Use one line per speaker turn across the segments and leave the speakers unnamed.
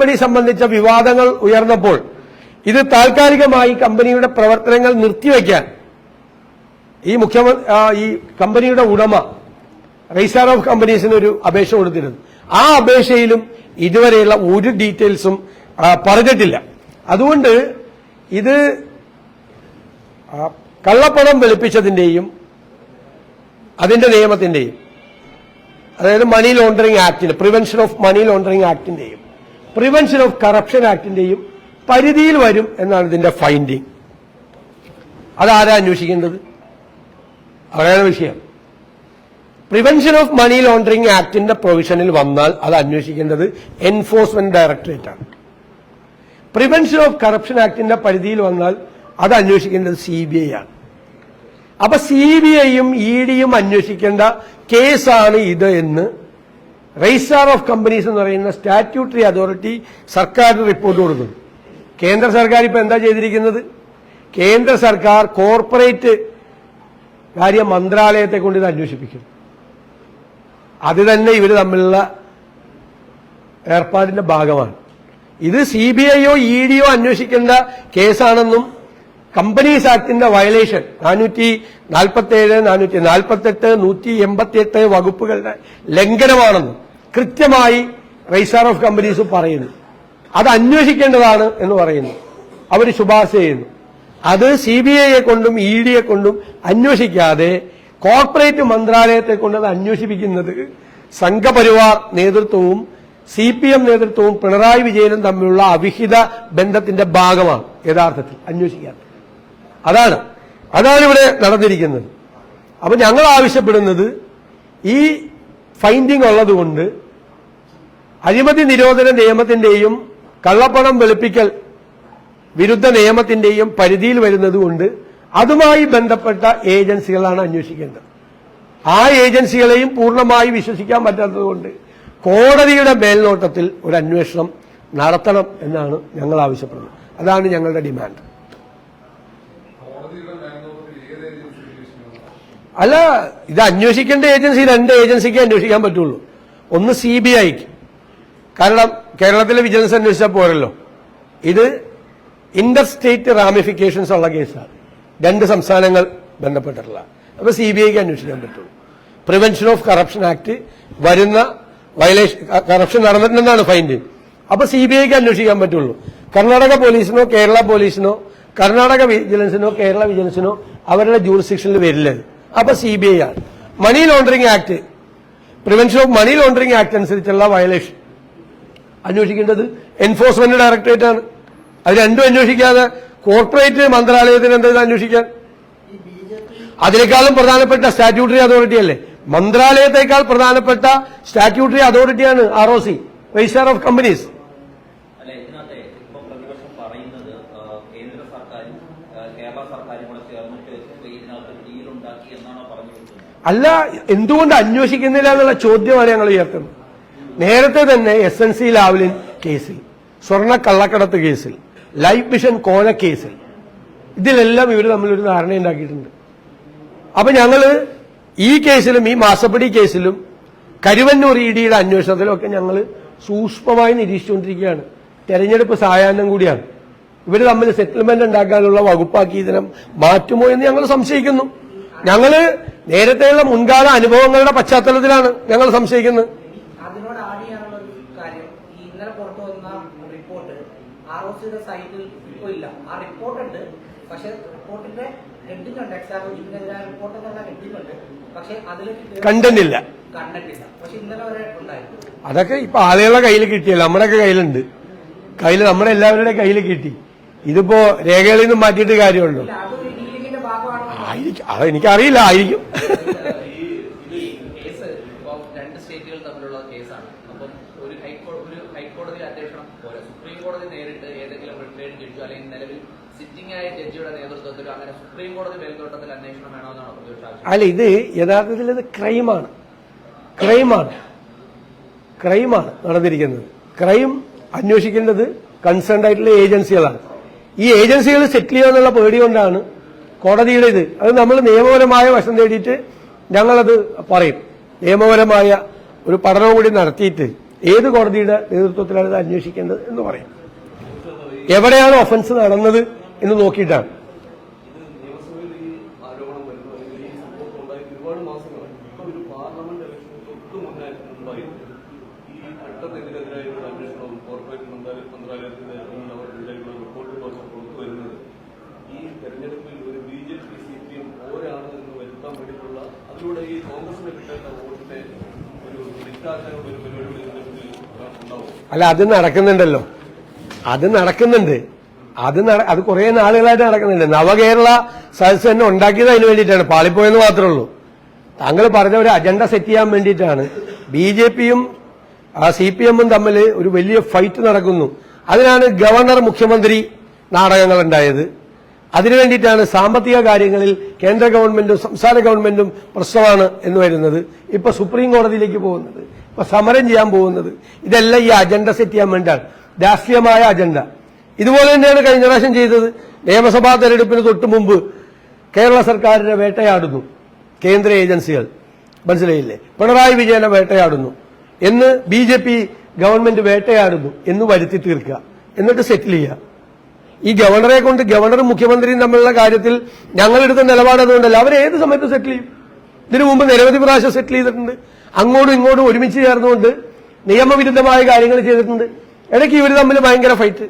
Company സംബന്ധിച്ച വിവാദങ്ങൾ ഉയർന്നപ്പോൾ ഇത് താൽക്കാലികമായി കമ്പനിയുടെ പ്രവർത്തനങ്ങൾ നിർത്തിവെക്കാൻ ഈ മുഖ്യമന്ത്രി ഈ കമ്പനിയുടെ ഉടമ രജിസ്ട്രാർ ഓഫ് കമ്പനീസിന് ഒരു അപേക്ഷ കൊടുത്തിരുന്നു. ആ അപേക്ഷയിലും ഇതുവരെയുള്ള ഒരു ഡീറ്റെയിൽസും പറഞ്ഞിട്ടില്ല. അതുകൊണ്ട് ഇത് കള്ളപ്പണം വെളുപ്പിച്ചതിന്റെയും അതിന്റെ നിയമത്തിന്റെയും അതായത് മണി ലോണ്ടറിംഗ് ആക്ടിന്റെ പ്രിവെൻഷൻ ഓഫ് മണി ലോണ്ടറിംഗ് ആക്ടിന്റെയും പ്രിവെൻഷൻ ഓഫ് കറപ്ഷൻ ആക്ടിന്റെയും പരിധിയിൽ വരും എന്നാണ് ഇതിന്റെ ഫൈൻഡിങ് അതാരാ അന്വേഷിക്കേണ്ടത് അവിടെയാണ് വിഷയം. പ്രിവെൻഷൻ ഓഫ് മണി ലോണ്ടറിംഗ് ആക്ടിന്റെ പ്രൊവിഷനിൽ വന്നാൽ അത് അന്വേഷിക്കേണ്ടത് എൻഫോഴ്സ്മെന്റ് ഡയറക്ടറേറ്റ് ആണ്. പ്രിവെൻഷൻ ഓഫ് കറപ്ഷൻ ആക്ടിന്റെ പരിധിയിൽ വന്നാൽ അത് അന്വേഷിക്കേണ്ടത് സി ബി ഐ ആണ്. അപ്പൊ സി ബി ഐയും ഇ ഡിയും അന്വേഷിക്കേണ്ട കേസാണ് ഇത് എന്ന് രജിസ്ട്രാർ ഓഫ് കമ്പനീസ് എന്ന് പറയുന്ന സ്റ്റാറ്റ്യൂട്ടറി അതോറിറ്റി സർക്കാരിന് റിപ്പോർട്ട് കൊടുക്കുന്നു. കേന്ദ്ര സർക്കാർ ഇപ്പൊ എന്താ ചെയ്തിരിക്കുന്നത്? കേന്ദ്ര സർക്കാർ കോർപ്പറേറ്റ് കാര്യ മന്ത്രാലയത്തെ കൊണ്ട് ഇത് അന്വേഷിപ്പിക്കും അത് തന്നെ ഇവർ തമ്മിലുള്ള ഏർപ്പാടിന്റെ ഭാഗമാണ്. ഇത് സി ബി ഐയോ ഇ ഡിയോ അന്വേഷിക്കേണ്ട കേസാണെന്നും കമ്പനീസ് ആക്ടിന്റെ വയലേഷൻ നാനൂറ്റി നാൽപ്പത്തി ഏഴ് നാനൂറ്റി നാൽപ്പത്തെട്ട് നൂറ്റി എൺപത്തിയെട്ട് വകുപ്പുകളുടെ ലംഘനമാണെന്ന് കൃത്യമായി രജിസ്ട്രാർ ഓഫ് കമ്പനീസ് പറയുന്നു. അത് അന്വേഷിക്കേണ്ടതാണ് എന്ന് പറയുന്നു. അവർ ശുപാർശ ചെയ്യുന്നു. അത് സി ബി ഐയെ കൊണ്ടും ഇ ഡിയെ കൊണ്ടും അന്വേഷിക്കാതെ കോർപ്പറേറ്റ് മന്ത്രാലയത്തെ കൊണ്ട് അത് അന്വേഷിപ്പിക്കുന്നത് സംഘപരിവാർ നേതൃത്വവും സി പി എം നേതൃത്വവും പിണറായി വിജയനും തമ്മിലുള്ള അവിഹിത ബന്ധത്തിന്റെ ഭാഗമാണ് യഥാർത്ഥത്തിൽ അന്വേഷിക്കാത്തത്. അതാണ്. അതാണ് ഇവിടെ നടന്നിരിക്കുന്നത്. അപ്പൊ ഞങ്ങൾ ആവശ്യപ്പെടുന്നത് ഈ ഫൈൻഡിംഗ് ഉള്ളതുകൊണ്ട് അഴിമതി നിരോധന നിയമത്തിന്റെയും കള്ളപ്പണം വെളുപ്പിക്കൽ വിരുദ്ധ നിയമത്തിന്റെയും പരിധിയിൽ വരുന്നതുകൊണ്ട് അതുമായി ബന്ധപ്പെട്ട ഏജൻസികളാണ് അന്വേഷിക്കേണ്ടത്. ആ ഏജൻസികളെയും പൂർണമായി വിശ്വസിക്കാൻ പറ്റാത്തതുകൊണ്ട് കോടതിയുടെ മേൽനോട്ടത്തിൽ ഒരു അന്വേഷണം നടത്തണം എന്നാണ് ഞങ്ങൾ ആവശ്യപ്പെടുന്നത്. അതാണ് ഞങ്ങളുടെ ഡിമാൻഡ്
കോടതിയുടെ മേൽനോട്ടത്തിൽ ഏത് ഏജൻസി അന്വേഷിക്കണം
അല്ല ഇത് അന്വേഷിക്കേണ്ട ഏജൻസി രണ്ട് ഏജൻസിക്ക് അന്വേഷിക്കാൻ പറ്റുള്ളൂ. ഒന്ന് സി ബി ഐക്ക്. കാരണം കേരളത്തിലെ വിജിലൻസ് അന്വേഷിച്ചാൽ പോരല്ലോ. ഇത് ഇന്റർ സ്റ്റേറ്റ് റാമിഫിക്കേഷൻസ് ഉള്ള കേസാണ്. രണ്ട് സംസ്ഥാനങ്ങൾ ബന്ധപ്പെട്ടിട്ടുള്ള. അപ്പൊ സി ബി ഐക്ക് അന്വേഷിക്കാൻ പറ്റുള്ളൂ. പ്രിവെൻഷൻ ഓഫ് കറപ്ഷൻ ആക്ട് വരുന്ന വയലേഷൻ കറപ്ഷൻ നടന്നിട്ടുണ്ടെന്നാണ് ഫൈൻഡ് അപ്പൊ സി ബി ഐക്ക് അന്വേഷിക്കാൻ പറ്റുള്ളൂ. കർണാടക പോലീസിനോ കേരള പോലീസിനോ കർണാടക വിജിലൻസിനോ കേരള വിജിലൻസിനോ അവരുടെ ജൂറിസ്ഡിക്ഷനിൽ വരില്ല ഇത്. അപ്പൊ സി ബി ഐ ആണ്. Money laundering act prevention of money laundering act അനുസരിച്ചുള്ള വയലേഷൻ അന്വേഷിക്കേണ്ടത് എൻഫോഴ്സ്മെന്റ് ഡയറക്ടറേറ്റ് ആണ്. അത് രണ്ടും അന്വേഷിക്കാതെ കോർപ്പറേറ്റ് മന്ത്രാലയത്തിന് എന്താ അന്വേഷിക്കാൻ? അതിനേക്കാളും പ്രധാനപ്പെട്ട സ്റ്റാറ്റ്യൂട്ടറി അതോറിറ്റി അല്ലേ? മന്ത്രാലയത്തെക്കാൾ പ്രധാനപ്പെട്ട statutory അതോറിറ്റിയാണ് R O C of companies
അല്ല ഇതിനകത്ത് ഇപ്പൊ പ്രതിപക്ഷം പറയുന്നത് ആ, കേന്ദ്ര സർക്കാരും ആ, കേരള സർക്കാരും കൂടെ ചേർന്നിട്ട് ഇതിനകത്ത് ഡീൽ ഉണ്ടാക്കി എന്നാണോ പറഞ്ഞു വെക്കുന്നത്
അല്ല എന്തുകൊണ്ട് അന്വേഷിക്കുന്നില്ല എന്നുള്ള ചോദ്യമാണ് ഞങ്ങൾ ഉയർത്തുന്നത്. നേരത്തെ തന്നെ എസ് എൻ സി ലാവ്ലിൻ കേസിൽ സ്വർണ കള്ളക്കടത്ത് കേസിൽ ലൈഫ് മിഷൻ കോന കേസിൽ ഇതിലെല്ലാം ഇവർ തമ്മിലൊരു ധാരണ ഉണ്ടാക്കിയിട്ടുണ്ട്. അപ്പൊ ഞങ്ങൾ ഈ കേസിലും ഈ മാസപ്പടി കേസിലും കരുവന്നൂർ ഇ ഡിയുടെ അന്വേഷണത്തിലും ഒക്കെ ഞങ്ങൾ സൂക്ഷ്മമായി നിരീക്ഷിച്ചുകൊണ്ടിരിക്കുകയാണ്. തെരഞ്ഞെടുപ്പ് സായാഹ്നം കൂടിയാണ്. ഇവർ തമ്മിൽ സെറ്റിൽമെന്റ് ഉണ്ടാക്കാനുള്ള വകുപ്പാക്കി ഇതിനെ മാറ്റുമോ എന്ന് ഞങ്ങൾ സംശയിക്കുന്നു. ഞങ്ങൾ നേരത്തെയുള്ള മുൻകാല അനുഭവങ്ങളുടെ പശ്ചാത്തലത്തിലാണ് ഞങ്ങൾ സംശയിക്കുന്നത്.
അതിനോട് ആഡ് ചെയ്യാനുള്ള ഒരു കാര്യം ഇന്നലെ പുറത്തു വന്ന റിപ്പോർട്ട് ആർ ഒ സിയുടെ സൈറ്റിൽ ഇല്ല. ആ റിപ്പോർട്ട് ഉണ്ട് പക്ഷെ റിപ്പോർട്ടിന്റെ ഹെഡിങ് ഉണ്ട്. എക്സാലോജിക്കെതിരായ റിപ്പോർട്ട് എന്നുള്ള ഹെഡിങ് ഉണ്ട്. പക്ഷെ അതിലേക്ക്
കണ്ടന്റ് ഇല്ല
കണ്ടിട്ടില്ല. പക്ഷെ ഇന്നലെ വരെ ഉണ്ടായിരുന്നു.
അതൊക്കെ ഇപ്പൊ ആളുകളുടെ കയ്യിൽ കിട്ടിയല്ലോ. നമ്മുടെയൊക്കെ കയ്യിലുണ്ട്. കയ്യിൽ നമ്മുടെ എല്ലാവരുടെ കയ്യിൽ കിട്ടി. ഇതിപ്പോ രേഖകളിൽ നിന്ന് മാറ്റിയിട്ട് കാര്യമുണ്ടോ
ഇല്ല അതൊരു ഡീലിംഗിന്റെ ഭാഗമാണ്
ആയിരിക്കും. അത് എനിക്കറിയില്ല ആയിരിക്കും. അല്ല ഇത് യഥാർത്ഥത്തിൽ ഇത് ക്രൈമാണ്. ക്രൈമാണ്. ക്രൈമാണ് നടന്നിരിക്കുന്നത്. ക്രൈം അന്വേഷിക്കേണ്ടത് കൺസേൺഡ് ആയിട്ടുള്ള ഏജൻസികളാണ്. ഈ ഏജൻസികൾ സെറ്റിൽ ചെയ്യാന്നുള്ള പേടി കൊണ്ടാണ് കോടതിയുടെ ഇത്. അത് നമ്മൾ നിയമപരമായ വശം തേടിയിട്ട് ഞങ്ങളത് പറയും. നിയമപരമായ ഒരു പഠനവും കൂടി നടത്തിയിട്ട് ഏത് കോടതിയുടെ നേതൃത്വത്തിലാണ് ഇത് അന്വേഷിക്കേണ്ടത് എന്ന് പറയും. എവിടെയാണ് ഒഫൻസ് നടന്നത് എന്ന് നോക്കിയിട്ടാണ്
ഇത് നിയമസഭയിൽ ഈ ആരോപണം വരുന്നു അല്ലെങ്കിൽ ഈ സംഭവം ഉണ്ടായിട്ട് ഒരുപാട് മാസങ്ങളായി ഇപ്പൊ ഒരു പാർലമെന്റ് ഇലക്ഷൻ തൊട്ട് മുന്നേ ഉണ്ടായിരുന്നു ഈ അട്ടത്തിനെതിരായ ഒരു അന്വേഷണവും കോർപ്പറേറ്റ് മന്ത്രാലയ മന്ത്രാലയത്തിന്റെ അല്ലെങ്കിൽ അവരുടെയുള്ള റിപ്പോർട്ടുകളൊക്കെ പുറത്തു വരുന്നത് ഈ തെരഞ്ഞെടുപ്പിൽ ഒരു B J P C P M പോരാണ് എന്ന് വരുത്താൻ വേണ്ടിയിട്ടുള്ള അതിലൂടെ ഈ കോൺഗ്രസിന് കിട്ടേണ്ട വോട്ടിനെ ഒരു ലിറ്റാക്കാനുള്ള ഒരു പരിപാടി ഇതിന്റെ ഉണ്ടാവും
അല്ല അത് നടക്കുന്നുണ്ടല്ലോ. അത് നടക്കുന്നുണ്ട്. അത് അത് കുറെ നാളുകളായിട്ട് നടക്കുന്നുണ്ട്. നവകേരള സദസ് തന്നെ ഉണ്ടാക്കിയത് അതിന് വേണ്ടിയിട്ടാണ്. പാളിപ്പോയെന്ന് മാത്രമേ ഉള്ളൂ. താങ്കൾ പറഞ്ഞ ഒരു അജണ്ട സെറ്റ് ചെയ്യാൻ വേണ്ടിയിട്ടാണ്. ബി ജെ പിയും സി പി എമ്മും തമ്മിൽ ഒരു വലിയ ഫൈറ്റ് നടക്കുന്നു. അതിനാണ് ഗവർണർ മുഖ്യമന്ത്രി നാടകങ്ങൾ ഉണ്ടായത് അതിനു വേണ്ടിയിട്ടാണ് സാമ്പത്തിക കാര്യങ്ങളിൽ കേന്ദ്ര ഗവൺമെന്റും സംസ്ഥാന ഗവൺമെന്റും പ്രശ്നമാണ് എന്ന് വരുന്നത്. ഇപ്പൊ സുപ്രീം കോടതിയിലേക്ക് പോകുന്നത്. ഇപ്പൊ സമരം ചെയ്യാൻ പോകുന്നത്. ഇതെല്ലാം ഈ അജണ്ട സെറ്റ് ചെയ്യാൻ വേണ്ടിയാണ്. രാഷ്ട്രീയമായ അജണ്ട ഇതുപോലെ തന്നെയാണ് കഴിഞ്ഞ പ്രാവശ്യം ചെയ്തത്. നിയമസഭാ തെരഞ്ഞെടുപ്പിന് തൊട്ടു മുമ്പ് കേരള സർക്കാരിനെ വേട്ടയാടുന്നു കേന്ദ്ര ഏജൻസികൾ. മനസ്സിലായില്ലേ? പിണറായി വിജയനെ വേട്ടയാടുന്നു. എന്ന് ബി ജെ പി ഗവൺമെന്റ് വേട്ടയാടുന്നു എന്ന് വരുത്തി തീർക്കുക. എന്നിട്ട് സെറ്റിൽ ചെയ്യുക. ഈ ഗവർണറെ കൊണ്ട് ഗവർണറും മുഖ്യമന്ത്രിയും തമ്മിലുള്ള കാര്യത്തിൽ ഞങ്ങളെടുത്ത നിലപാട് അതുകൊണ്ടല്ല. അവരേത് സമയത്ത് സെറ്റിൽ ചെയ്യും. ഇതിനു മുമ്പ് നിരവധി പ്രാവശ്യം സെറ്റിൽ ചെയ്തിട്ടുണ്ട്. അങ്ങോട്ടും ഇങ്ങോട്ടും ഒരുമിച്ച് ചേർന്നുകൊണ്ട് നിയമവിരുദ്ധമായ കാര്യങ്ങൾ ചെയ്തിട്ടുണ്ട്. ഇടയ്ക്ക് ഇവർ തമ്മിൽ ഭയങ്കര ഫൈറ്റ്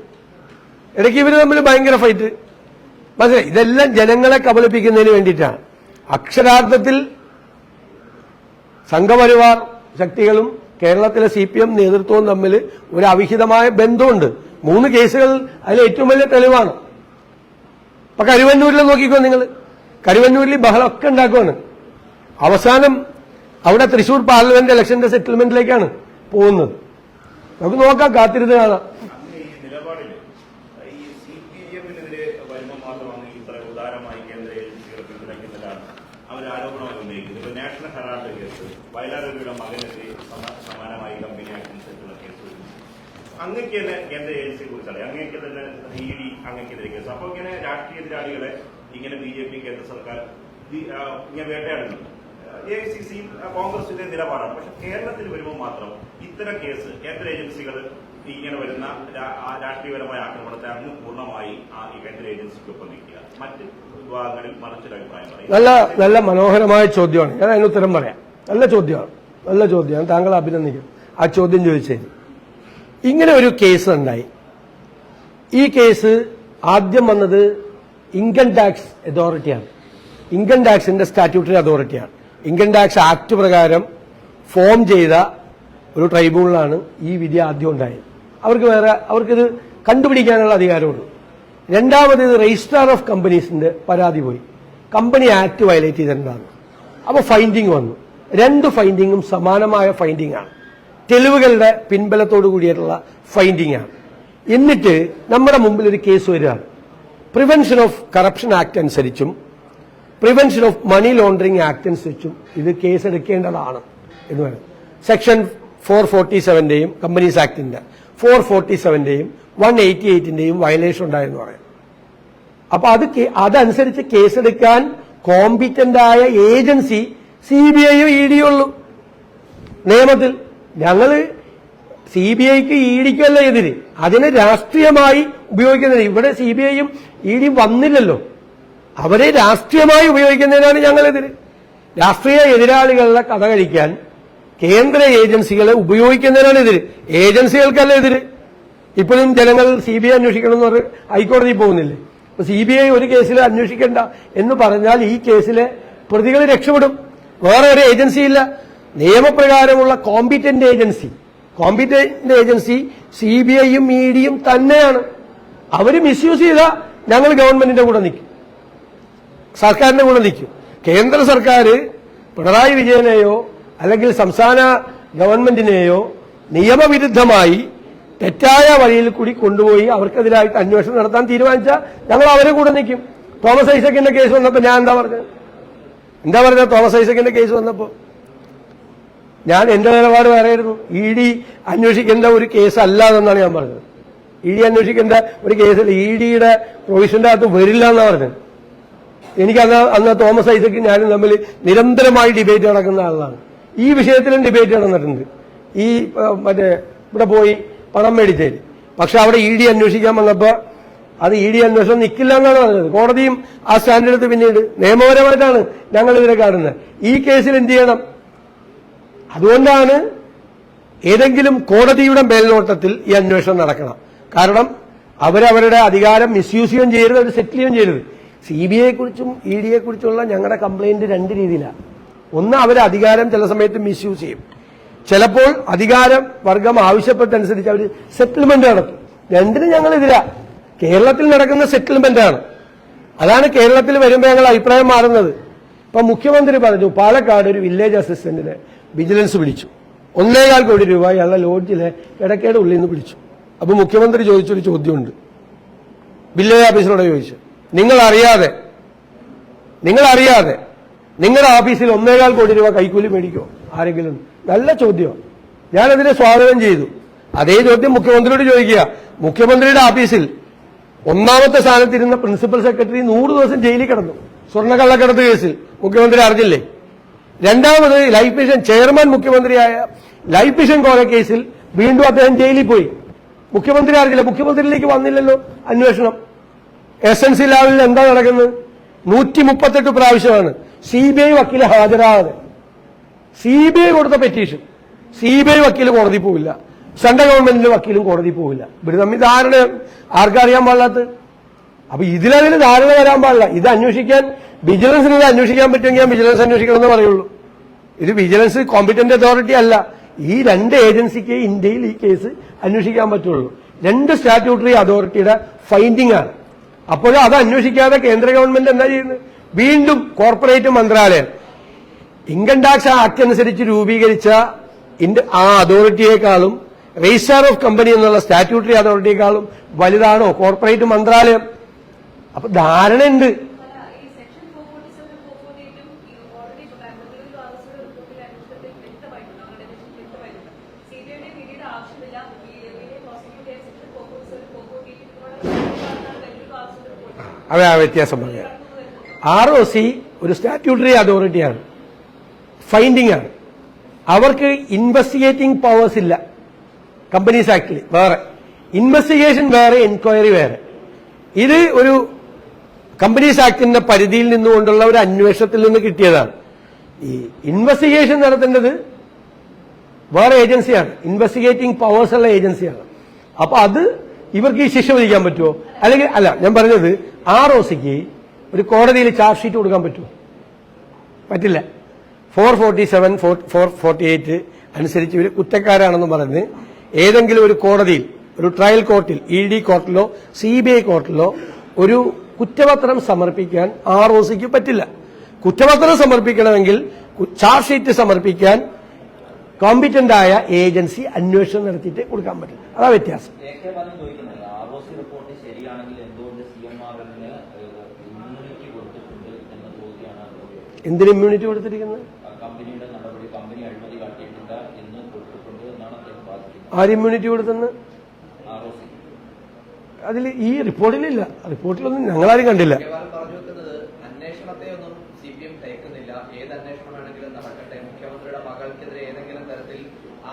ഇടയ്ക്ക് ഇവർ തമ്മിൽ ഭയങ്കര ഫൈറ്റ് മനസ്സിലായി? ഇതെല്ലാം ജനങ്ങളെ കബളിപ്പിക്കുന്നതിന് വേണ്ടിയിട്ടാണ്. അക്ഷരാർത്ഥത്തിൽ സംഘപരിവാർ ശക്തികളും കേരളത്തിലെ സി പി എം നേതൃത്വവും തമ്മിൽ ഒരു അവിഹിതമായ ബന്ധമുണ്ട്. മൂന്ന് കേസുകൾ അതിൽ ഏറ്റവും വലിയ തെളിവാണ്. ഇപ്പൊ കരുവന്നൂരിൽ നോക്കിക്കോ നിങ്ങൾ. കരുവന്നൂരിൽ ബഹളമൊക്കെ ഉണ്ടാക്കുവാണ്. അവസാനം അവിടെ തൃശൂർ പാർലമെന്റ് ഇലക്ഷന്റെ സെറ്റിൽമെന്റിലേക്കാണ് പോകുന്നത്. നമുക്ക് നോക്കാം കാത്തിരുന്ന് കാണാം.
അങ്ങക്ക് കേസ്. ഇങ്ങനെ രാഷ്ട്രീയ എതിരാളികളെ ഇങ്ങനെ ബി ജെ പി കേന്ദ്ര സർക്കാർ ഇങ്ങനെ വേട്ടയാടുന്നുണ്ട്. എ ഐ സി സി കോൺഗ്രസിന്റെ നിലപാടാണ്. പക്ഷെ കേരളത്തിൽ വരുമ്പോൾ മാത്രം ഇത്തരം കേസ് കേന്ദ്ര ഏജൻസികൾ ഇങ്ങനെ വരുന്ന രാഷ്ട്രീയപരമായ ആക്രമണത്തെ അങ്ങ് പൂർണമായി ആ കേന്ദ്ര ഏജൻസിക്കൊപ്പം നിൽക്കുക മറ്റ് വിഭാഗങ്ങളിൽ മറിച്ചൊരു അഭിപ്രായം
നല്ല നല്ല മനോഹരമായ ചോദ്യമാണ്. ഞാൻ അതിന് ഉത്തരം പറയാം. നല്ല ചോദ്യമാണ്. നല്ല ചോദ്യമാണ്. താങ്കൾ അഭിനന്ദിക്കും. ആ ചോദ്യം ചോദിച്ചത് ഇങ്ങനെ ഒരു കേസ് ഉണ്ടായി. ഈ കേസ് ആദ്യം വന്നത് ഇൻകം ടാക്സ് അതോറിറ്റിയാണ് ഇൻകം ടാക്സിന്റെ സ്റ്റാറ്റ്യൂട്ടറി അതോറിറ്റിയാണ് ഇൻകം ടാക്സ് ആക്ട് പ്രകാരം ഫോം ചെയ്ത ഒരു ട്രൈബ്യൂണലാണ് ഈ വിധി ആദ്യം ഉണ്ടായത്. അവർക്ക് വേറെ അവർക്കിത് കണ്ടുപിടിക്കാനുള്ള അധികാരമുണ്ട്. രണ്ടാമത് ഇത് രജിസ്ട്രാർ ഓഫ് കമ്പനീസിന്റെ പരാതി പോയി. കമ്പനി ആക്ട് വയലേറ്റ് ചെയ്തിട്ടുണ്ടായിരുന്നു. അപ്പോൾ ഫൈൻഡിങ് വന്നു. രണ്ട് ഫൈൻഡിങ്ങും സമാനമായ ഫൈൻഡിംഗ് ആണ്. തെളിവുകളുടെ പിൻബലത്തോടു കൂടിയിട്ടുള്ള ഫൈൻഡിംഗ് ആണ്. എന്നിട്ട് നമ്മുടെ മുമ്പിൽ ഒരു കേസ് വരികയാണ്. പ്രിവെൻഷൻ ഓഫ് കറപ്ഷൻ ആക്ട് അനുസരിച്ചും prevention of money laundering act അനുസരിച്ചും ഇത് കേസ് എടുക്കേണ്ടതാണ് എന്ന് പറയുന്നത് സെക്ഷൻ ഫോർ ഫോർട്ടി സെവന്റെയും കമ്പനീസ് ആക്ടിന്റെ ഫോർ ഫോർട്ടി സെവന്റെയും വൺ എയ്റ്റി എയ്റ്റിന്റെയും വയലേഷൻ ഉണ്ടായെന്ന് പറയാം. അപ്പൊ അത് അതനുസരിച്ച് കേസെടുക്കാൻ കോമ്പിറ്റന്റ് ആയ ഏജൻസി സി ബി ഐയും ഇ ഡിയും ഉള്ളൂ. നിയമത്തിൽ ഞങ്ങൾ സി ബി ഐക്ക് ഇ ഡിക്കല്ല എതിര്? അതിനെ രാഷ്ട്രീയമായി ഉപയോഗിക്കുന്നതിന് ഇവിടെ സി ബി ഐയും ഇ ഡിയും വന്നില്ലല്ലോ. അവരെ രാഷ്ട്രീയമായി ഉപയോഗിക്കുന്നതിനാണ് ഞങ്ങളെതിര് രാഷ്ട്രീയ എതിരാളികളുടെ കഥ കഴിക്കാൻ കേന്ദ്ര ഏജൻസികളെ ഉപയോഗിക്കുന്നതിനാണ് എതിര് ഏജൻസികൾക്കല്ല എതിര് ഇപ്പോഴും ജനങ്ങൾ സി ബി ഐ അന്വേഷിക്കണം എന്ന് പറഞ്ഞ് ഹൈക്കോടതിയിൽ പോകുന്നില്ലേ? അപ്പൊ സി ബി ഐ ഒരു കേസിൽ അന്വേഷിക്കേണ്ട എന്ന് പറഞ്ഞാൽ ഈ കേസിലെ പ്രതികൾ രക്ഷപ്പെടും. വേറെ ഒരു ഏജൻസി ഇല്ല. നിയമപ്രകാരമുള്ള competent agency competent agency C B ഐയും ഇ ഡിയും തന്നെയാണ്. അവർ മിസ്യൂസ് ചെയ്താൽ ഞങ്ങൾ ഗവൺമെന്റിന്റെ കൂടെ നിൽക്കും. സർക്കാരിന്റെ കൂടെ നിൽക്കും. കേന്ദ്ര സർക്കാർ പിണറായി വിജയനെയോ അല്ലെങ്കിൽ സംസ്ഥാന ഗവൺമെന്റിനെയോ നിയമവിരുദ്ധമായി തെറ്റായ വഴിയിൽ കൂടി കൊണ്ടുപോയി അവർക്കെതിരായിട്ട് അന്വേഷണം നടത്താൻ തീരുമാനിച്ചാൽ ഞങ്ങൾ അവരെ കൂടെ നിൽക്കും. തോമസ് ഐസക്കിന്റെ കേസ് വന്നപ്പോൾ ഞാൻ എന്താ പറഞ്ഞത്? എന്താ പറഞ്ഞത് തോമസ് ഐസക്കിന്റെ കേസ് വന്നപ്പോൾ ഞാൻ എന്റെ നിലപാട് പറയായിരുന്നു ഇ ഡി അന്വേഷിക്കേണ്ട ഒരു കേസ് അല്ല എന്നാണ് ഞാൻ പറഞ്ഞത്. ഇ ഡി അന്വേഷിക്കേണ്ട ഒരു കേസിൽ ഇ ഡിയുടെ പ്രൊവിഷന്റെ അകത്ത് വരില്ല എന്നാണ് പറഞ്ഞത്. എനിക്ക് അന്ന് അന്ന് തോമസ് ഐസക്കും ഞാനും തമ്മിൽ നിരന്തരമായി ഡിബേറ്റ് നടക്കുന്ന ആളാണ്. ഈ വിഷയത്തിലും ഡിബേറ്റ് നടന്നിട്ടുണ്ട്. ഈ മറ്റേ ഇവിടെ പോയി പണം മേടിച്ചേര് പക്ഷെ അവിടെ ഇ ഡി അന്വേഷിക്കാൻ വന്നപ്പോ അത് ഇ ഡി അന്വേഷണം നിൽക്കില്ല എന്നാണ് പറഞ്ഞത്. കോടതിയും ആ സ്റ്റാൻഡ് എടുത്ത് പിന്നീട് നിയമപരമായിട്ടാണ് ഞങ്ങൾ ഇതിനെ കാണുന്നത്. ഈ കേസിൽ എന്ത് ചെയ്യണം? അതുകൊണ്ടാണ് ഏതെങ്കിലും കോടതിയുടെ മേൽനോട്ടത്തിൽ ഈ അന്വേഷണം നടക്കണം. കാരണം അവരവരുടെ അധികാരം മിസ്യൂസ് ചെയ്യുകയും ചെയ്യരുത് അവർ സെറ്റിൽ ചെയ്യുകയും ചെയ്യരുത്. സി ബി ഐയെ കുറിച്ചും ഇ ഡിയെ കുറിച്ചുള്ള ഞങ്ങളുടെ കംപ്ലൈന്റ് രണ്ട് രീതിയിലാണ് ഒന്ന് അവർ അധികാരം ചില സമയത്ത് മിസ്യൂസ് ചെയ്യും. ചിലപ്പോൾ അധികാരം വർഗം ആവശ്യപ്പെട്ടനുസരിച്ച് അവർ സെറ്റിൽമെന്റ് നടത്തും. രണ്ടിനും ഞങ്ങളെതിരാ. കേരളത്തിൽ നടക്കുന്ന സെറ്റിൽമെന്റ് ആണ്. അതാണ് കേരളത്തിൽ വരുമ്പോൾ ഞങ്ങൾ അഭിപ്രായം മാറുന്നത്. ഇപ്പൊ മുഖ്യമന്ത്രി പറഞ്ഞു പാലക്കാട് ഒരു വില്ലേജ് അസിസ്റ്റന്റിനെ വിജിലൻസ് വിളിച്ചു. ഒന്നേകാൽ കോടി രൂപ ഇയാളുടെ ലോഡ്ജിലെ ഇടക്കേട് ഉള്ളിൽ നിന്ന് വിളിച്ചു. അപ്പൊ മുഖ്യമന്ത്രി ചോദിച്ചൊരു ചോദ്യമുണ്ട്. വില്ലേജ് ഓഫീസറോട് ചോദിച്ചു. നിങ്ങൾ അറിയാതെ നിങ്ങൾ അറിയാതെ നിങ്ങളുടെ ഓഫീസിൽ ഒന്നേകാൽ കോടി രൂപ കൈക്കൂലി മേടിക്കോ ആരെങ്കിലും? നല്ല ചോദ്യം. ഞാനതിനെ സ്വാഗതം ചെയ്തു. അതേ ചോദ്യം മുഖ്യമന്ത്രിയോട് ചോദിക്കുക. മുഖ്യമന്ത്രിയുടെ ഓഫീസിൽ ഒന്നാമത്തെ സ്ഥാനത്തിരുന്ന പ്രിൻസിപ്പൽ സെക്രട്ടറി നൂറ് ദിവസം ജയിലിൽ കിടന്നു. സ്വർണക്കള്ളക്കടത്ത് കേസിൽ. മുഖ്യമന്ത്രി അറിഞ്ഞില്ലേ? രണ്ടാമത് ലൈഫ് മിഷൻ ചെയർമാൻ മുഖ്യമന്ത്രിയായ ലൈഫ് മിഷൻ കേസിൽ വീണ്ടും അദ്ദേഹം ജയിലിൽ പോയി. മുഖ്യമന്ത്രി അറിഞ്ഞില്ല. മുഖ്യമന്ത്രിയിലേക്ക് വന്നില്ലല്ലോ അന്വേഷണം. എസ് എൻ സി ലാബിൽ എന്താ നടക്കുന്നത്? നൂറ്റി മുപ്പത്തെട്ട് പ്രാവശ്യമാണ് സി ബി ഐ വക്കീൽ ഹാജരാകാതെ. സി ബി ഐ കൊടുത്ത പെറ്റീഷൻ സി ബി ഐ വക്കീൽ കോടതി പോവില്ല. സെൻട്രൽ ഗവൺമെന്റിന്റെ വക്കീലും കോടതി പോവില്ല. ഇവിടെ തമ്മിൽ ധാരണ. ആർക്കറിയാൻ പാടില്ലാത്ത അപ്പൊ ഇതിലതിന് ധാരണ വരാൻ പാടില്ല. ഇത് അന്വേഷിക്കാൻ വിജിലൻസിന് ഇത് അന്വേഷിക്കാൻ പറ്റുമെങ്കിൽ വിജിലൻസ് അന്വേഷിക്കണം എന്ന് പറയുള്ളൂ. ഇത് വിജിലൻസ് കോമ്പിറ്റന്റ് അതോറിറ്റി അല്ല. ഈ രണ്ട് ഏജൻസിക്ക് ഇന്ത്യയിൽ ഈ കേസ് അന്വേഷിക്കാൻ പറ്റുള്ളൂ. രണ്ട് സ്റ്റാറ്റ്യൂട്ടറി അതോറിറ്റിയുടെ ഫൈൻഡിംഗ് ആണ്. അപ്പോൾ അത് അന്വേഷിക്കാതെ കേന്ദ്ര ഗവൺമെന്റ് എന്താ ചെയ്യുന്നത് വീണ്ടും കോർപ്പറേറ്റ് മന്ത്രാലയം. ഇൻകം ടാക്സ് ആക്ട് അനുസരിച്ച് രൂപീകരിച്ച ആ അതോറിറ്റിയേക്കാളും രജിസ്ട്രാർ ഓഫ് കമ്പനി എന്നുള്ള സ്റ്റാറ്റ്യൂട്ടറി അതോറിറ്റിയേക്കാളും വലുതാണോ കോർപ്പറേറ്റ് മന്ത്രാലയം. അപ്പൊ ധാരണയുണ്ട്
ഈ section four forty seven four forty എയ്റ്റും already ബാംഗ്ലൂരിൽ ആവശ്യമുള്ള റിപ്പോർട്ടിൽ അന്വേഷണത്തിൽ വ്യക്തമായിട്ടുണ്ട് അവരുടെ അന്വേഷണത്തിൽ വ്യക്തമായിട്ടുണ്ട് സി ബി ഐയുടെ പിന്നീട് ആവശ്യമില്ല പ്രോസിക്യൂട്ട് ചെയ്യാൻ section four forty seven four forty എയ്റ്റിനോട് വലിയൊരു ആവശ്യമുള്ള റിപ്പോർട്ട്
അവ ആ വ്യത്യാസം പറയാം. ആർ ഒ സി ഒരു സ്റ്റാറ്റ്യൂട്ടറി അതോറിറ്റിയാണ് ഫൈൻഡിംഗ് ആണ്. അവർക്ക് ഇൻവെസ്റ്റിഗേറ്റിംഗ് പവേഴ്സ് ഇല്ല. കമ്പനീസ് ആക്ടിൽ വേറെ. ഇൻവെസ്റ്റിഗേഷൻ വേറെ എൻക്വയറി വേറെ. ഇത് ഒരു കമ്പനീസ് ആക്ടിന്റെ പരിധിയിൽ നിന്നുകൊണ്ടുള്ള ഒരു അന്വേഷണത്തിൽ നിന്ന് കിട്ടിയതാണ്. ഈ ഇൻവെസ്റ്റിഗേഷൻ നടത്തേണ്ടത് വേറെ ഏജൻസിയാണ് ഇൻവെസ്റ്റിഗേറ്റിംഗ് പവേഴ്സ് ഉള്ള ഏജൻസിയാണ് അപ്പൊ അത് ഇവർക്ക് ഈ ശിക്ഷ വിധിക്കാൻ പറ്റുമോ? അല്ലെങ്കിൽ അല്ല ഞാൻ പറഞ്ഞത് ആർ ഒ സിക്ക് ഒരു കോടതിയിൽ ചാർജ് ഷീറ്റ് കൊടുക്കാൻ പറ്റുമോ? പറ്റില്ല. Four forty seven four forty eight അനുസരിച്ച് ഇവർ കുറ്റക്കാരാണെന്ന് പറഞ്ഞ് ഏതെങ്കിലും ഒരു കോടതിയിൽ ഒരു ട്രയൽ കോർട്ടിൽ ഇ ഡി കോർട്ടിലോ സി ബി ഐ കോർട്ടിലോ ഒരു കുറ്റപത്രം സമർപ്പിക്കാൻ ആർ ഒ സിക്ക് പറ്റില്ല. കുറ്റപത്രം സമർപ്പിക്കണമെങ്കിൽ ചാർജ് ഷീറ്റ് സമർപ്പിക്കാൻ കോമ്പിറ്റന്റ് ആയ ഏജൻസി അന്വേഷണം നടത്തിയിട്ട് കൊടുക്കാൻ പറ്റില്ല അതാ വ്യത്യാസം
എ കെ ബാലൻ ചോദിക്കുന്നത് ആർ ഒ സി റിപ്പോർട്ട് ശരിയാണെങ്കിൽ എന്തുകൊണ്ട് സി എം ആറിന് ഇമ്മ്യൂണിറ്റി കൊടുത്തിട്ടുണ്ട് എന്ന ചോദ്യമാണ് അത്
എന്തിന് ഇമ്മ്യൂണിറ്റി കൊടുത്തിരിക്കുന്നത്? ആര് ഇമ്മ്യൂണിറ്റി കൊടുത്തെന്ന്? അതിൽ ഈ റിപ്പോർട്ടിലില്ല. റിപ്പോർട്ടിലൊന്നും ഞങ്ങളാരും കണ്ടില്ല.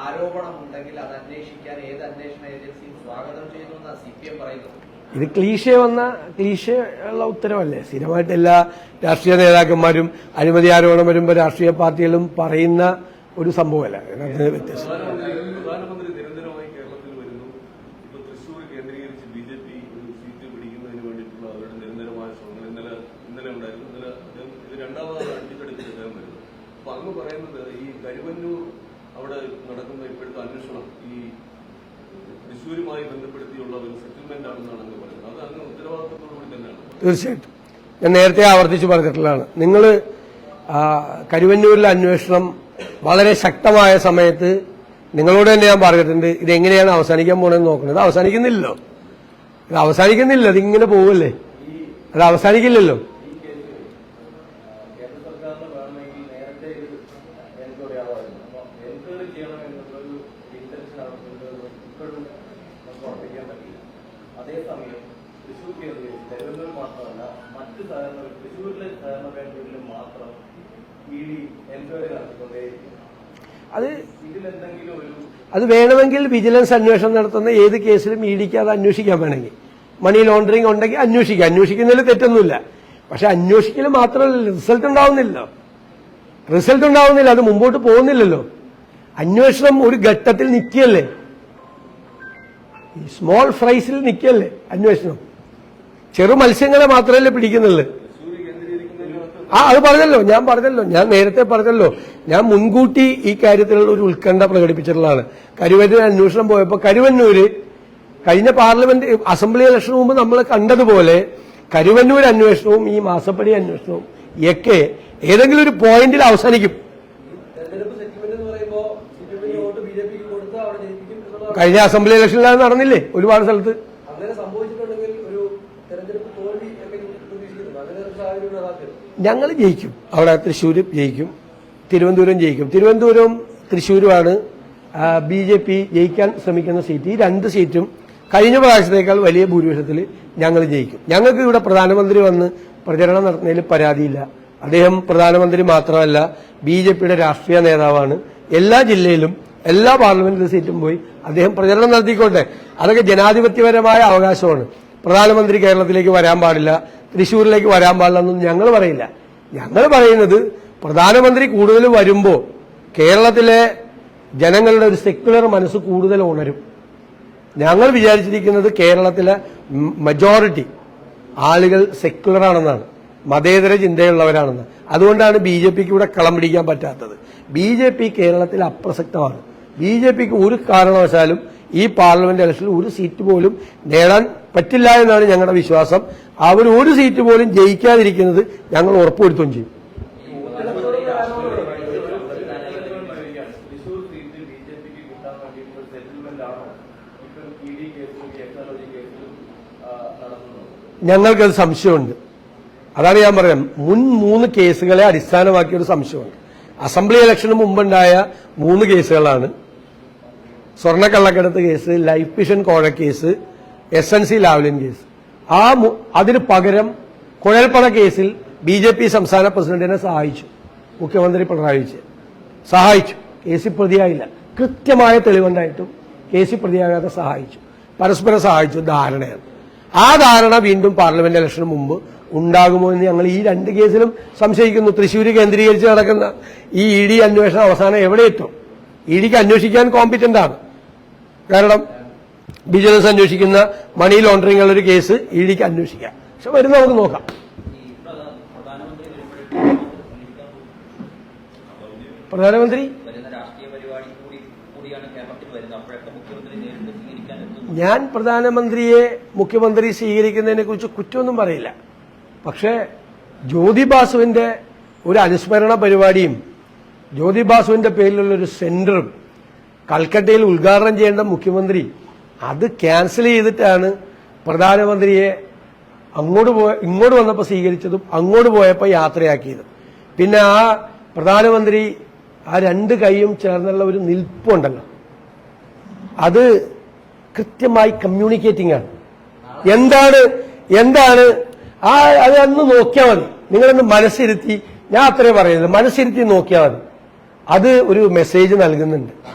ആരോപണം ഉണ്ടെങ്കിൽ അത് അന്വേഷിക്കാൻ ഏത് അന്വേഷണ ഏജൻസിയും സ്വാഗതം ചെയ്യുന്നു എന്നാണ് സി പി എം പറയുന്നത്.
ഇത് ക്ലീശ വന്ന ക്ലീശ ഉള്ള ഉത്തരവല്ലേ? സ്ഥിരമായിട്ട് എല്ലാ രാഷ്ട്രീയ നേതാക്കന്മാരും അഴിമതി ആരോപണം വരുമ്പോൾ രാഷ്ട്രീയ പാർട്ടികളും പറയുന്ന ഒരു സംഭവമല്ല. അതിനകത്ത് വ്യത്യാസം.
പ്രധാനമന്ത്രി പ്രധാനമന്ത്രി നിരന്തരമായി കേരളത്തിൽ വരുന്നു. ഇപ്പൊ തൃശ്ശൂർ കേന്ദ്രീകരിച്ച് ബി ജെ പി ഒരു സീറ്റ് പിടിക്കുന്നതിന് വേണ്ടിയിട്ടുള്ള അവരുടെ നിരന്തരമായ ശ്രമങ്ങൾ ഇന്നലെ ഇന്നലെ ഉണ്ടായിരുന്നു. ഇത് രണ്ടാമതാണ് അടിച്ചെടുത്ത് അദ്ദേഹം വരുന്നത് അപ്പൊ പറയുന്നത് ഈ കരുവന്നൂർ അവിടെ നടക്കുന്ന ഇപ്പോഴത്തെ അന്വേഷണം ഈ തൃശ്ശൂരുമായി ബന്ധപ്പെടുത്തിയുള്ള ഒരു സെറ്റിൽമെന്റ് ആണെന്നാണ് പറയുന്നത്. അത് അങ്ങ് ഉത്തരവാദിത്തത്തോടുകൂടി തന്നെയാണ്.
തീർച്ചയായിട്ടും. ഞാൻ നേരത്തെ ആവർത്തിച്ച് പറഞ്ഞിട്ടുള്ളതാണ്. നിങ്ങൾ കരുവന്നൂരിലെ അന്വേഷണം വളരെ ശക്തമായ സമയത്ത് നിങ്ങളോട് തന്നെ ഞാൻ പറഞ്ഞിട്ടുണ്ട് ഇതെങ്ങനെയാണ് അവസാനിക്കാൻ പോണെന്ന് നോക്കണം. ഇത് അവസാനിക്കുന്നില്ലല്ലോ. ഇത് അവസാനിക്കുന്നില്ല ഇതിങ്ങനെ പോവല്ലേ? അത് അവസാനിക്കില്ലല്ലോ
കേന്ദ്ര സർക്കാരിന് വേണമെങ്കിൽ നേരത്തെ ഇത് അപ്പൊ എൻക്വയറി ചെയ്യണമെന്നുള്ളൊരു ഇന്റൻഷൻ അവർക്കുണ്ട് ഇപ്പോഴും നമുക്ക് ഉറപ്പിക്കാൻ പറ്റില്ല. അതേസമയം തൃശ്ശൂർ കേന്ദ്രീകരിച്ച് തിരുവനന്തപുരം മാത്രമല്ല മറ്റ് സഹകരണ തൃശ്ശൂരിലെ സഹകരണ ബാങ്കുകളിലും മാത്രം ഇ ഡി എൻക്വയറി നടത്തിക്കൊണ്ടേയിരിക്കും
അത് അത് വേണമെങ്കിൽ വിജിലൻസ് അന്വേഷണം നടത്തുന്ന ഏത് കേസിലും ഇ ഡിക്ക് അത് അന്വേഷിക്കാൻ വേണമെങ്കിൽ. മണി ലോണ്ടറിങ് ഉണ്ടെങ്കിൽ അന്വേഷിക്കാം. അന്വേഷിക്കുന്നതിൽ തെറ്റൊന്നുമില്ല. പക്ഷെ അന്വേഷിക്കൽ മാത്രമല്ല റിസൾട്ട് ഉണ്ടാവുന്നില്ല റിസൾട്ട് ഉണ്ടാവുന്നില്ല അത് മുമ്പോട്ട് പോകുന്നില്ലല്ലോ. അന്വേഷണം ഒരു ഘട്ടത്തിൽ നിൽക്കുകയല്ലേ? സ്മോൾ ഫ്രൈസിൽ നിൽക്കുകയല്ലേ അന്വേഷണം? ചെറു മത്സ്യങ്ങളെ മാത്രമല്ലേ പിടിക്കുന്നുള്ളൂ. ആ അത് പറഞ്ഞല്ലോ ഞാൻ പറഞ്ഞല്ലോ ഞാൻ നേരത്തെ പറഞ്ഞല്ലോ. ഞാൻ മുൻകൂട്ടി ഈ കാര്യത്തിലുള്ള ഒരു ഉത്കണ്ഠ പ്രകടിപ്പിച്ചിട്ടുള്ളതാണ്. കരുവന്നൂർ അന്വേഷണം പോയപ്പോൾ കരുവന്നൂര് കഴിഞ്ഞ പാർലമെന്റ് അസംബ്ലി ഇലക്ഷന് മുമ്പ് നമ്മൾ കണ്ടതുപോലെ കരുവന്നൂർ അന്വേഷണവും ഈ മാസപ്പടി അന്വേഷണവും ഒക്കെ ഏതെങ്കിലും ഒരു പോയിന്റിൽ അവസാനിക്കും. കഴിഞ്ഞ അസംബ്ലി ഇലക്ഷനിൽ അത് നടന്നില്ലേ? ഒരുപാട് സ്ഥലത്ത്. ഞങ്ങൾ ജയിക്കും. അവിടെ തൃശ്ശൂർ ജയിക്കും. തിരുവനന്തപുരം ജയിക്കും. തിരുവനന്തപുരം തൃശ്ശൂരുമാണ് ബി ജെ പി ജയിക്കാൻ ശ്രമിക്കുന്ന സീറ്റ് ഈ രണ്ട് സീറ്റും കഴിഞ്ഞ പ്രാവശ്യത്തേക്കാൾ വലിയ ഭൂരിപക്ഷത്തിൽ ഞങ്ങൾ ജയിക്കും. ഞങ്ങൾക്ക് ഇവിടെ പ്രധാനമന്ത്രി വന്ന് പ്രചരണം നടത്തുന്നതിൽ പരാതിയില്ല. അദ്ദേഹം പ്രധാനമന്ത്രി മാത്രമല്ല ബി ജെ പിയുടെ രാഷ്ട്രീയ നേതാവാണ്. എല്ലാ ജില്ലയിലും എല്ലാ പാർലമെന്റ് സീറ്റും പോയി അദ്ദേഹം പ്രചരണം നടത്തിക്കോട്ടെ. അതൊക്കെ ജനാധിപത്യപരമായ അവകാശമാണ്. പ്രധാനമന്ത്രി കേരളത്തിലേക്ക് വരാൻ പാടില്ല തൃശ്ശൂരിലേക്ക് വരാൻ പാടില്ല എന്നൊന്നും ഞങ്ങൾ പറയില്ല. ഞങ്ങൾ പറയുന്നത് പ്രധാനമന്ത്രി കൂടുതൽ വരുമ്പോൾ കേരളത്തിലെ ജനങ്ങളുടെ ഒരു സെക്യുലർ മനസ്സ് കൂടുതൽ ഉണരും. ഞങ്ങൾ വിചാരിച്ചിരിക്കുന്നത് കേരളത്തിലെ മജോറിറ്റി ആളുകൾ സെക്യുലർ ആണെന്നാണ്. മതേതര ചിന്തയുള്ളവരാണെന്ന്. അതുകൊണ്ടാണ് ബി ജെ പിക്ക് ഇവിടെ കളം പിടിക്കാൻ പറ്റാത്തത്. ബി ജെ പി കേരളത്തിൽ അപ്രസക്തമാണ്. ബി ജെ പിക്ക് ഒരു കാരണവശാലും ഈ പാർലമെന്റ് ഇലക്ഷനിൽ ഒരു സീറ്റ് പോലും നേടാൻ പറ്റില്ല എന്നാണ് ഞങ്ങളുടെ വിശ്വാസം. അവർ ഒരു സീറ്റ് പോലും ജയിക്കാതിരിക്കുന്നത് ഞങ്ങൾ ഉറപ്പുവരുത്തുകയും ചെയ്യും. ഞങ്ങൾക്കത് സംശയമുണ്ട്. അതാണ് ഞാൻ പറയാം മുൻ മൂന്ന് കേസുകളെ അടിസ്ഥാനമാക്കിയ ഒരു സംശയമുണ്ട്. അസംബ്ലി ഇലക്ഷന് മുമ്പുണ്ടായ മൂന്ന് കേസുകളാണ്. സ്വർണക്കള്ളക്കടത്ത് കേസ് ലൈഫ് മിഷൻ കോഴ case S N C Lavalin case. ആ അതിന് പകരം കുഴൽപ്പണ കേസിൽ ബി ജെ പി സംസ്ഥാന പ്രസിഡന്റിനെ സഹായിച്ചു. മുഖ്യമന്ത്രി പിണറായി വിജയൻ. സഹായിച്ചു. കേസിൽ പ്രതിയായില്ല. കൃത്യമായ തെളിവുണ്ടായിട്ടും കേസിൽ പ്രതിയാകാതെ സഹായിച്ചു. പരസ്പരം സഹായിച്ചു. ധാരണയാണ്. ആ ധാരണ വീണ്ടും പാർലമെന്റ് ഇലക്ഷന് മുമ്പ് ഉണ്ടാകുമോ എന്ന് ഞങ്ങൾ ഈ രണ്ട് കേസിലും സംശയിക്കുന്നു. തൃശ്ശൂർ കേന്ദ്രീകരിച്ച് നടക്കുന്ന ഈ ഇ ഡി അന്വേഷണം അവസാനം എവിടെ എത്തും? ഇ ഡിക്ക് അന്വേഷിക്കാൻ കോമ്പിറ്റന്റ് ആണ്. കാരണം വിജിലൻസ് അന്വേഷിക്കുന്ന മണി ലോണ്ടറിംഗ് ഉള്ള ഒരു കേസ് ഇ ഡിക്ക് അന്വേഷിക്കാം. പക്ഷെ വരുന്ന നമുക്ക് നോക്കാം.
പ്രധാനമന്ത്രി?
ഞാൻ പ്രധാനമന്ത്രിയെ മുഖ്യമന്ത്രി സ്വീകരിക്കുന്നതിനെ കുറിച്ച് കുറ്റമൊന്നും പറയില്ല. പക്ഷേ ജ്യോതി ഒരു അനുസ്മരണ പരിപാടിയും ജ്യോതി ബാസുവിന്റെ പേരിലുള്ള ഒരു സെന്ററും കൽക്കട്ടയിൽ ഉദ്ഘാടനം ചെയ്യേണ്ട മുഖ്യമന്ത്രി അത് ക്യാൻസൽ ചെയ്തിട്ടാണ് പ്രധാനമന്ത്രിയെ അങ്ങോട്ട് പോയ ഇങ്ങോട്ട് വന്നപ്പോൾ സ്വീകരിച്ചതും അങ്ങോട്ട് പോയപ്പോൾ യാത്രയാക്കിയതും. പിന്നെ ആ പ്രധാനമന്ത്രി ആ രണ്ട് കൈയും ചേർന്നുള്ള ഒരു നിൽപ്പുണ്ടല്ലോ. അത് കൃത്യമായി കമ്മ്യൂണിക്കേറ്റിംഗ് ആണ്. എന്താണ് എന്താണ് ആ അത് അന്ന് നോക്കിയാൽ മതി. നിങ്ങളൊന്ന് മനസ്സിരുത്തി. ഞാൻ അത്രേ പറയുന്നത്. മനസ്സിരുത്തി നോക്കിയാൽ മതി. അത് ഒരു മെസ്സേജ് നൽകുന്നുണ്ട്.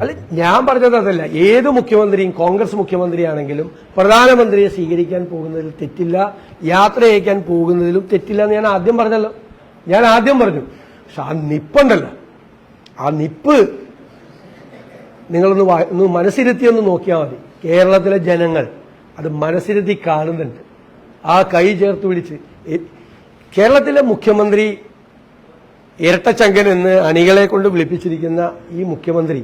അല്ല ഞാൻ പറഞ്ഞത് അതല്ല. ഏത് മുഖ്യമന്ത്രിയും കോൺഗ്രസ് മുഖ്യമന്ത്രിയാണെങ്കിലും പ്രധാനമന്ത്രിയെ സ്വീകരിക്കാൻ പോകുന്നതിൽ തെറ്റില്ല യാത്ര അയക്കാൻ പോകുന്നതിലും തെറ്റില്ല എന്ന് ഞാൻ ആദ്യം പറഞ്ഞല്ലോ. ഞാൻ ആദ്യം പറഞ്ഞു. പക്ഷെ ആ നിപ്പുണ്ടല്ലോ. ആ നിപ്പ് നിങ്ങളൊന്ന് ഒന്ന് മനസ്സിരുത്തി ഒന്ന് നോക്കിയാൽ മതി. കേരളത്തിലെ ജനങ്ങൾ അത് മനസ്സിരുത്തി കാണുന്നുണ്ട്. ആ കൈ ചേർത്ത് പിടിച്ച് കേരളത്തിലെ മുഖ്യമന്ത്രി ഇരട്ടച്ചങ്കൻ എന്ന് അണികളെ കൊണ്ട് വിളിപ്പിച്ചിരിക്കുന്ന ഈ മുഖ്യമന്ത്രി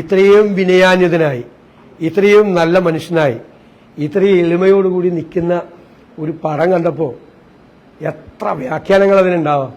ഇത്രയും വിനയാന്യതനായി ഇത്രയും നല്ല മനുഷ്യനായി ഇത്രയും എളിമയോടുകൂടി നിൽക്കുന്ന ഒരു പടം കണ്ടപ്പോൾ എത്ര വ്യാഖ്യാനങ്ങൾ അതിനുണ്ടാവാം.